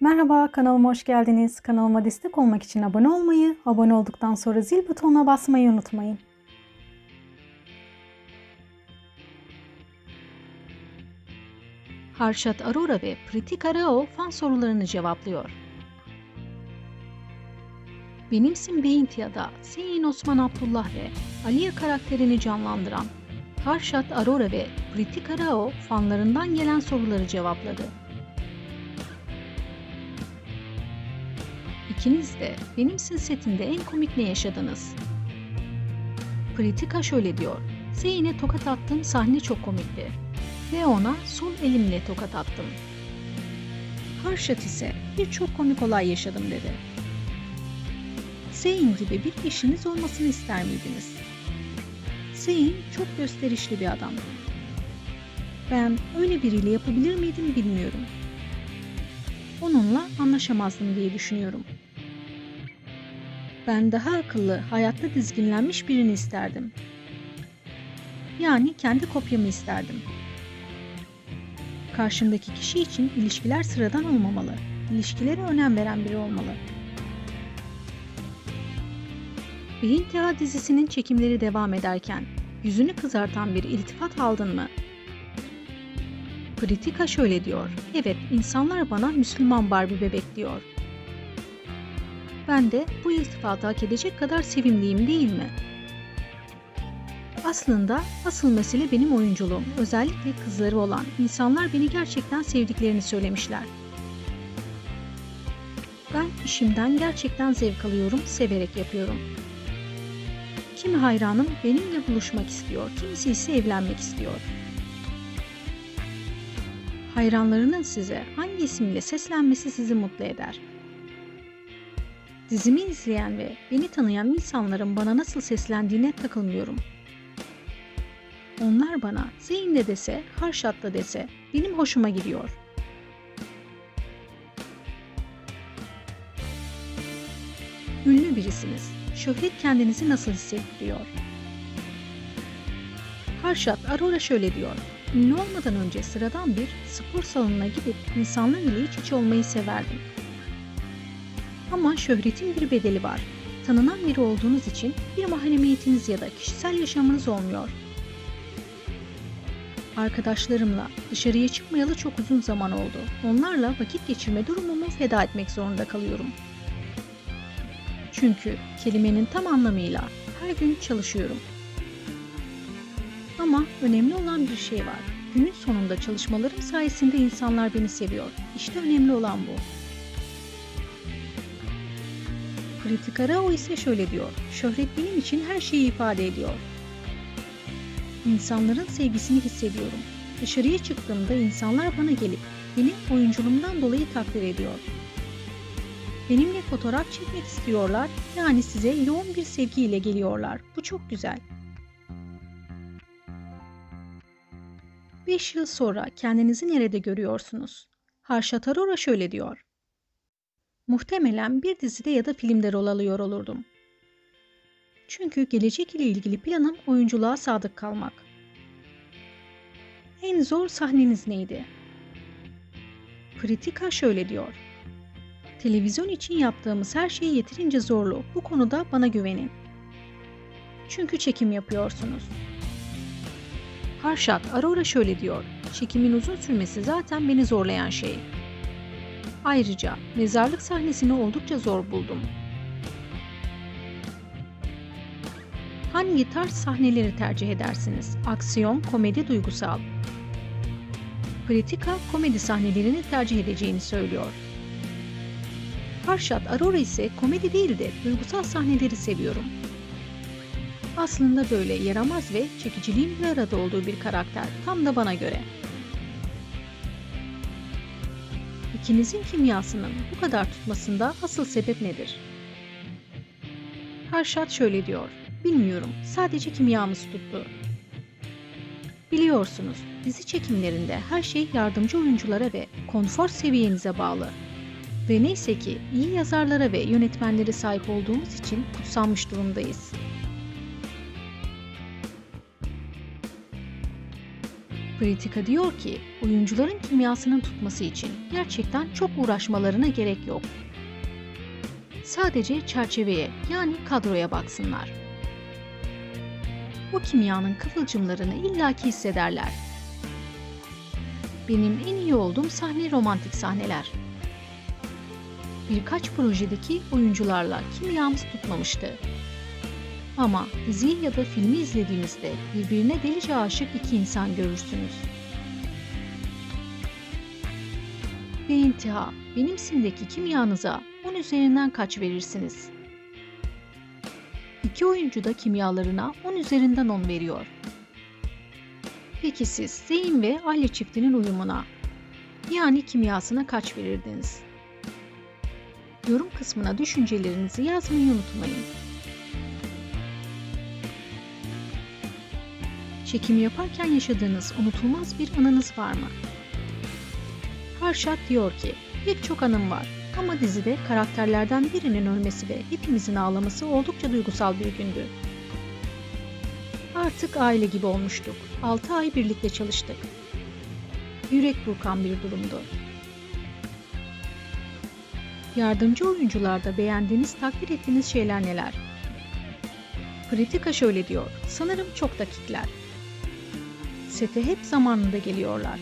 Merhaba, kanalıma hoş geldiniz. Kanalıma destek olmak için abone olmayı, abone olduktan sonra zil butonuna basmayı unutmayın. Harşat Arora ve Priti Arao fan sorularını cevaplıyor. Benimsin Beyintiya'da Seyin Osman Abdullah ve Aliye karakterini canlandıran Harşat Arora ve Priti Arao fanlarından gelen soruları cevapladı. İkiniz de Benimsin setinde en komik ne yaşadınız? Pritika şöyle diyor. Seyin'e tokat attığım sahne çok komikti ve ona sol elimle tokat attım. Harşat ise birçok komik olay yaşadım dedi. Sein gibi bir eşiniz olmasını ister miydiniz? Sein çok gösterişli bir adam. Ben öyle biriyle yapabilir miydim bilmiyorum. Onunla anlaşamazdım diye düşünüyorum. Ben daha akıllı, hayatta dizginlenmiş birini isterdim. Yani kendi kopyamı isterdim. Karşımdaki kişi için ilişkiler sıradan olmamalı. İlişkilere önem veren biri olmalı. Beyin Teha dizisinin çekimleri devam ederken yüzünü kızartan bir iltifat aldın mı? Kritika şöyle diyor. Evet, insanlar bana Müslüman Barbie bebek diyor. Ben de bu iltifatı hak edecek kadar sevimliyim değil mi? Aslında asıl mesele benim oyunculuğum. Özellikle kızları olan insanlar beni gerçekten sevdiklerini söylemişler. Ben işimden gerçekten zevk alıyorum, severek yapıyorum. Kimi hayranım benimle buluşmak istiyor, kimisi ise evlenmek istiyor. Hayranlarının size hangi isimle seslenmesi sizi mutlu eder? Dizimi izleyen ve beni tanıyan insanların bana nasıl seslendiğine takılmıyorum. Onlar bana Zeyn de dese, Harşat da dese benim hoşuma gidiyor. Ünlü birisiniz. Şöhret kendinizi nasıl hissettiriyor? Harşat Arora şöyle diyor. Ünlü olmadan önce sıradan bir spor salonuna gidip insanlar ile iç içe olmayı severdim. Ama şöhretin bir bedeli var. Tanınan biri olduğunuz için bir mahremiyetiniz ya da kişisel yaşamınız olmuyor. Arkadaşlarımla dışarıya çıkmayalı çok uzun zaman oldu. Onlarla vakit geçirme durumumu feda etmek zorunda kalıyorum. Çünkü kelimenin tam anlamıyla her gün çalışıyorum. Ama önemli olan bir şey var. Günün sonunda çalışmalarım sayesinde insanlar beni seviyor. İşte önemli olan bu. Kritikara o ise şöyle diyor. Şöhret benim için her şeyi ifade ediyor. İnsanların sevgisini hissediyorum. Dışarıya çıktığımda insanlar bana gelip beni oyunculuğumdan dolayı takdir ediyor. Benimle fotoğraf çekmek istiyorlar, yani size yoğun bir sevgiyle geliyorlar. Bu çok güzel. 5 yıl sonra kendinizi nerede görüyorsunuz? Harşat Arora şöyle diyor. Muhtemelen bir dizide ya da filmde rol alıyor olurdum. Çünkü gelecek ile ilgili planım oyunculuğa sadık kalmak. En zor sahneniz neydi? Kritika şöyle diyor. Televizyon için yaptığımız her şey yeterince zorlu. Bu konuda bana güvenin. Çünkü çekim yapıyorsunuz. Harşat Arora şöyle diyor. Çekimin uzun sürmesi zaten beni zorlayan şey. Ayrıca mezarlık sahnesini oldukça zor buldum. Hangi tarz sahneleri tercih edersiniz? Aksiyon, komedi, duygusal. Kritika komedi sahnelerini tercih edeceğini söylüyor. Harşat Arora ise komedi değil de duygusal sahneleri seviyorum. Aslında böyle yaramaz ve çekiciliğin bir arada olduğu bir karakter. Tam da bana göre. İkinizin kimyasının bu kadar tutmasında asıl sebep nedir? Harşat şöyle diyor. Bilmiyorum, sadece kimyamız tuttu. Biliyorsunuz, dizi çekimlerinde her şey yardımcı oyunculara ve konfor seviyenize bağlı. Ve neyse ki iyi yazarlara ve yönetmenlere sahip olduğumuz için kutsanmış durumdayız. Kritika diyor ki oyuncuların kimyasının tutması için gerçekten çok uğraşmalarına gerek yok. Sadece çerçeveye yani kadroya baksınlar. O kimyanın kıvılcımlarını illaki hissederler. Benim en iyi olduğum sahne romantik sahneler. Birkaç projedeki oyuncularla kimyamız tutmamıştı. Ama diziyi ya da filmi izlediğinizde birbirine delice aşık iki insan görürsünüz. Ve intiha, benim simdeki kimyanıza 10 üzerinden kaç verirsiniz? İki oyuncu da kimyalarına 10 üzerinden 10 veriyor. Peki siz Zeyn ve Ali çiftinin uyumuna, yani kimyasına kaç verirdiniz? Yorum kısmına düşüncelerinizi yazmayı unutmayın. Çekim yaparken yaşadığınız unutulmaz bir anınız var mı? Harşat diyor ki, pek çok anım var ama dizide karakterlerden birinin ölmesi ve hepimizin ağlaması oldukça duygusal bir gündü. Artık aile gibi olmuştuk. 6 ay birlikte çalıştık. Yürek burkan bir durumdu. Yardımcı oyuncularda beğendiğiniz, takdir ettiğiniz şeyler neler? Kritika şöyle diyor. Sanırım çok dakikler. Sete hep zamanında geliyorlar.